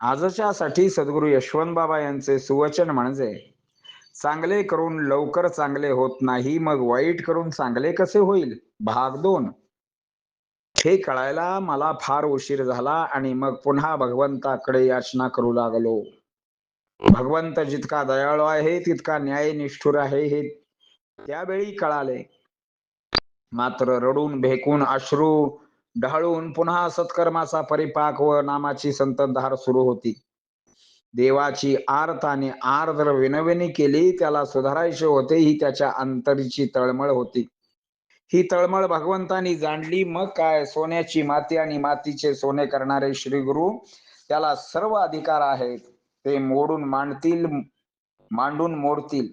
आजच्या साठी सद्गुरू यशवंत बाबा यांचे सुवचन म्हणजे चांगले करून लवकर चांगले होत नाही मग वाईट करून चांगले कसे होईल? भाग दोन. हे कळायला मला फार उशीर झाला आणि मग पुन्हा भगवंताकडे याचना करू लागलो. भगवंत जितका दयाळू आहे तितका न्याय निष्ठुर आहे हे त्यावेळी कळाले. मात्र रडून भेकून अश्रू ढाळून पुन्हा सत्कर्माचा परिपाक व नामाची संततधार सुरू होती. देवाची आर्त आर्द्र विनविनी केली त्याला सुधारायचे होते ही त्याच्या अंतरीची तळमळ होती. ही तळमळ भगवंतानी जाणली. मग काय? सोन्याची माती आणि मातीचे सोने करणारे श्री गुरु त्याला सर्व अधिकार आहेत. ते मोडून मांडतील मांडून मोडतील.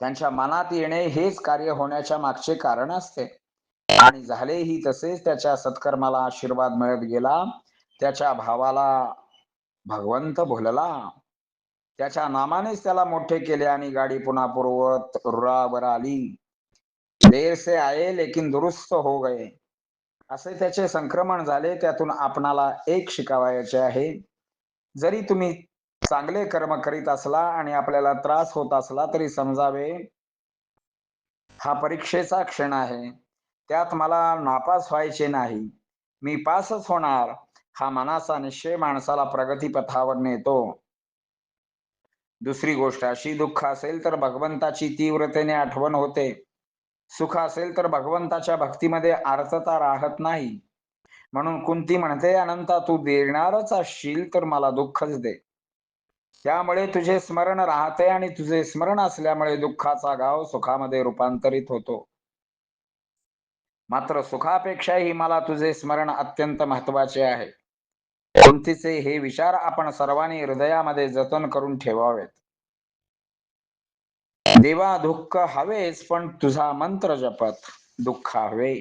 त्यांच्या मनात येणे हेच कार्य होण्याच्या मागचे कारण असते. आणि झालेही तसेच त्याच्या सत्कर्माला आशीर्वाद मिळत गेला. त्याच्या भावाला भगवंत भोलला त्याच्या नामानेच त्याला मोठे केले आणि गाडी पुन्हा पूर्वत रुळावर आली. देर से आये लेकिन दुरुस्त हो गए असे त्याचे संक्रमण झाले त्यातून आपणाला एक शिकावायचे आहे. जरी तुम्ही चांगले कर्म करीत असला आणि आपल्याला त्रास होत असला तरी समजावे. हा परीक्षेचा क्षण आहे. त्यात मला नापास व्हायचे नाही. मी पासच होणार. हा मनाचा निश्चय माणसाला प्रगतीपथावर नेतो. दुसरी गोष्ट अशी दुःख असेल तर भगवंताची तीव्रतेने आठवण होते. सुख असेल तर भगवंताच्या भक्तीमध्ये आर्थता राहत नाही. म्हणून कुंती म्हणते अनंता तू देणारच असशील तर मला दुःखच दे. त्यामुळे तुझे स्मरण राहते आणि तुझे स्मरण असल्यामुळे दुःखाचा गाव सुखामध्ये रूपांतरित होतो. मात्र सुखापेक्षाही मला तुझे स्मरण अत्यंत महत्त्वाचे आहे. कुंतीचे हे विचार आपण सर्वांनी हृदयामध्ये जतन करून ठेवावेत. देवा दुःख हवेच पण तुझा मंत्र जपत दुःख हवे.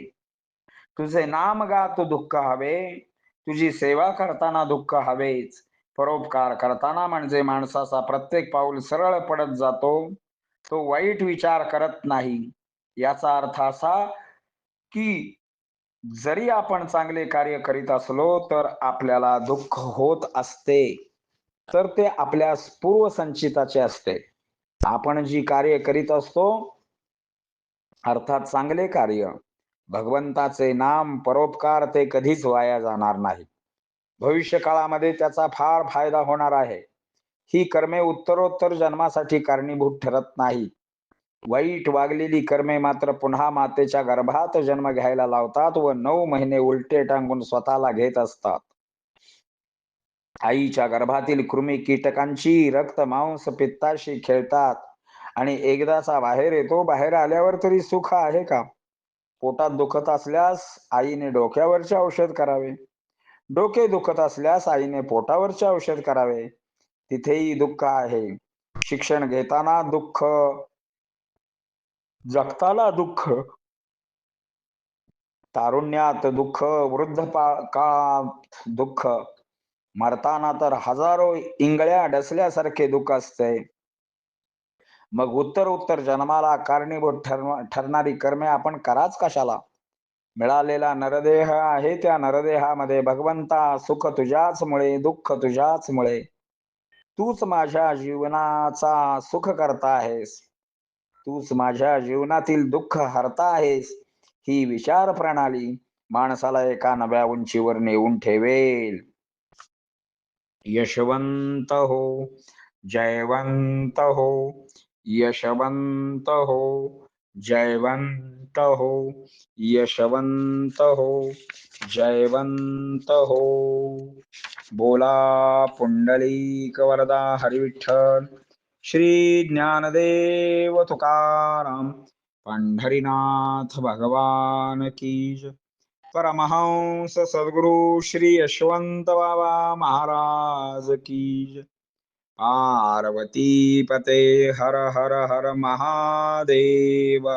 तुझे नाम गा तू दुःख हवे. तुझी सेवा करताना दुःख हवेच. परोपकार करताना म्हणजे माणसाचा प्रत्येक पाऊल सरळ पडत जातो. तो वाईट विचार करत नाही. याचा अर्थ असा की जरी आपण चांगले कार्य करीत असलो तर आपल्याला दुःख होत असते. तर ते आपल्या पूर्वसंचिताचे असते. आपण जी कार्य करीत असतो अर्थात चांगले कार्य भगवंताचे नाम परोपकार ते कधीच वाया जाणार नाही. भविष्य काळामध्ये त्याचा फार फायदा होणार आहे. ही कर्मे उत्तरोत्तर जन्मासाठी कारणीभूत ठरत नाही. वाईट वागलेली कर्मे मात्र पुन्हा मातेच्या गर्भात जन्म घ्यायला लावतात व नऊ महिने उलटे टांगून स्वतःला घेत असतात. आईच्या गर्भातील कृमी कीटकांची रक्त मांस पित्ताशी खेळतात आणि एकदाचा बाहेर येतो बाहेर आल्यावर तरी सुख आहे का? पोटात दुखत असल्यास आईने डोक्यावरचे औषध करावे. डोके दुखत असल्यास आईने पोटावरचे औषध करावे. तिथेही दुःख आहे. शिक्षण घेताना दुःख जगताला दुःख तारुण्यात दुःख वृद्ध काळात दुःख? मरताना तर हजारो इंगळ्या डसल्यासारखे दुःख असते. मग उत्तर उत्तर जन्माला कारणीभूत ठरणारी कर्मे आपण कराच कशाला? मिळालेला नरदेह आहे त्या नरदेहामध्ये. भगवंता सुख तुझ्याच मुळे दुःख तुझ्याच मुळे तूच माझ्या जीवनाचा सुख करता आहेस. तूच माझ्या जीवनातील दुःख हरता आहेस. ही विचार प्रणाली माणसाला एका नव्या उंचीवर नेऊन ठेवेल. यशवंत हो जयवंत हो यशवंत हो जयवंत हो यशवंत हो जयवंत हो. बोला पुंडलिक वरदा हरिविठ्ठल. श्री ज्ञानदेव तुकाराम पंढरीनाथ भगवान कीज परमहंस सद्गुरु श्री यशवंत बाबा महाराज कीज पार्वती पार्वतीपते हर हर हर महादेव।